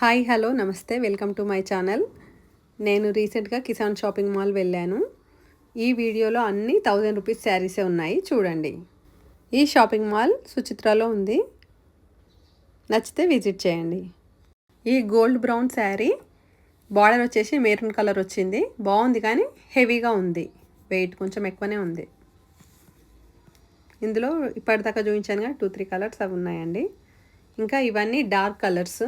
Hi hello నమస్తే welcome to my channel. నేను రీసెంట్గా కిసాన్ షాపింగ్ మాల్ వెళ్ళాను. ఈ వీడియోలో అన్ని థౌజండ్ రూపీస్ శారీసే ఉన్నాయి. చూడండి. ఈ షాపింగ్ మాల్ సుచిత్రలో ఉంది. నచ్చితే విజిట్ చేయండి. ఈ గోల్డ్ బ్రౌన్ శారీ బార్డర్ వచ్చేసి మెరూన్ కలర్ వచ్చింది. బాగుంది కానీ హెవీగా ఉంది. వెయిట్ కొంచెం ఎక్కువనే ఉంది. ఇందులో ఇప్పటిదాకా చూపించానుగా టూ త్రీ కలర్స్ అవి ఉన్నాయండి. ఇంకా ఇవన్నీ డార్క్ కలర్స్.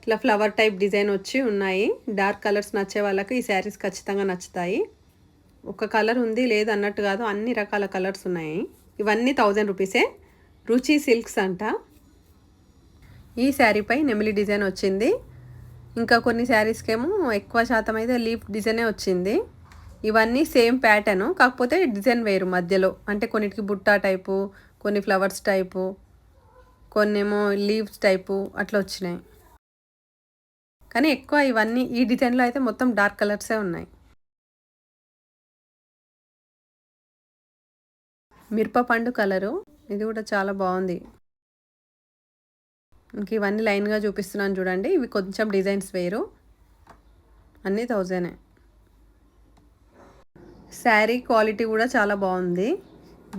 ఇట్లా ఫ్లవర్ టైప్ డిజైన్ వచ్చి ఉన్నాయి. డార్క్ కలర్స్ నచ్చే వాళ్ళకి ఈ శారీస్ ఖచ్చితంగా నచ్చుతాయి. ఒక కలర్ ఉంది లేదు అన్నట్టు కాదు అన్ని రకాల కలర్స్ ఉన్నాయి. ఇవన్నీ థౌజండ్ రూపీసే రుచి సిల్క్స్ అంట. ఈ శారీపై నెమిలి డిజైన్ వచ్చింది. ఇంకా కొన్ని శారీస్కేమో ఎక్కువ శాతం అయితే లీఫ్ డిజైనే వచ్చింది. ఇవన్నీ సేమ్ ప్యాటర్న్ కాకపోతే డిజైన్ వేరు మధ్యలో. అంటే కొన్నిటికి బుట్టా టైపు కొన్ని ఫ్లవర్స్ టైపు కొన్నేమో లీవ్స్ టైపు అట్లా వచ్చినాయి. కానీ ఎక్కువ ఇవన్నీ ఈ డిజైన్లో అయితే మొత్తం డార్క్ కలర్సే ఉన్నాయి. మిరపపండు కలరు. ఇది కూడా చాలా బాగుంది. ఇంక ఇవన్నీ లైన్గా చూపిస్తున్నాను చూడండి. ఇవి కొంచెం డిజైన్స్ వేరు. అన్నీ థౌజండే శారీ క్వాలిటీ కూడా చాలా బాగుంది.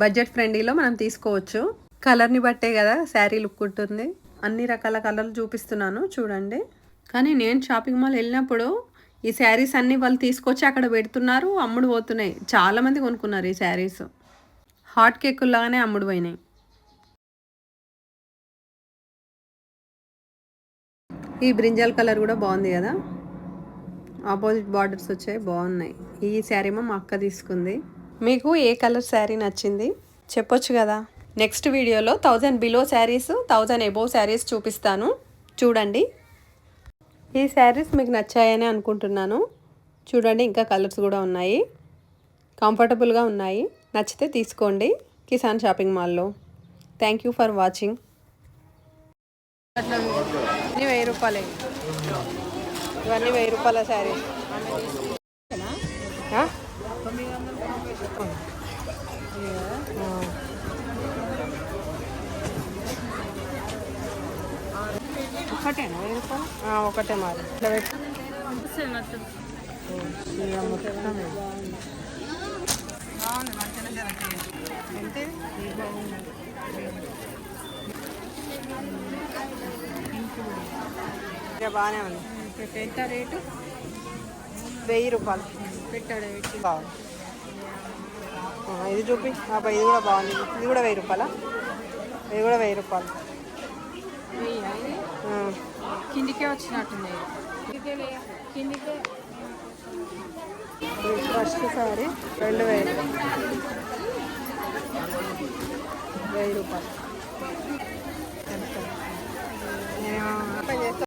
బడ్జెట్ ఫ్రెండ్లీలో మనం తీసుకోవచ్చు. కలర్ని బట్టే కదా శారీ లుక్ ఉంటుంది. అన్ని రకాల కలర్లు చూపిస్తున్నాను. చూడండి. కానీ నేను షాపింగ్ మాల్ వెళ్ళినప్పుడు ఈ శారీస్ అన్నీ వాళ్ళు తీసుకొచ్చి అక్కడ పెడుతున్నారు అమ్ముడు పోతున్నాయి. చాలామంది కొనుక్కున్నారు ఈ శారీస్. హాట్ కేకుల్లాగానే అమ్ముడు పోయినాయి. ఈ బ్రింజల్ కలర్ కూడా బాగుంది కదా? ఆపోజిట్ బార్డర్స్ వచ్చాయి బాగున్నాయి. ఈ శారీ మా అక్క తీసుకుంది. మీకు ఏ కలర్ శారీ నచ్చింది? చెప్పొచ్చు కదా? నెక్స్ట్ వీడియోలో thousand below saris thousand above saris చూపిస్తాను. చూడండి. ఈ శారీస్ మీకు నచ్చాయని అనుకుంటున్నాను. చూడండి ఇంకా కలర్స్ కూడా ఉన్నాయి. కంఫర్టబుల్గా ఉన్నాయి. నచ్చితే తీసుకోండి కిసాన్ షాపింగ్ మాల్లో. Thank you for watching. ఇవన్నీ వెయ్యి రూపాయలే. ఇవన్నీ వెయ్యి రూపాయల శారీ. ఒకటేనా వెయ్యి రూపాయలు ఒకటే మాది. ఇట్లా పెట్టి. బాగానే ఉంది. ఎంత రేటు? వెయ్యి రూపాయలు. పెట్టాడు పెట్టి. బాగుంది. ఆ, ఇది చూపి. అబ్బా ఇది కూడా బాగుంది. ఇది కూడా వెయ్యి రూపాయలా? ఇది కూడా వెయ్యి రూపాయలు. కిందికే వచ్చినట్టుంది. కిందికే ఫస్ట్ సారీ రెండు వేలు. వెయ్యి రూపాయలు.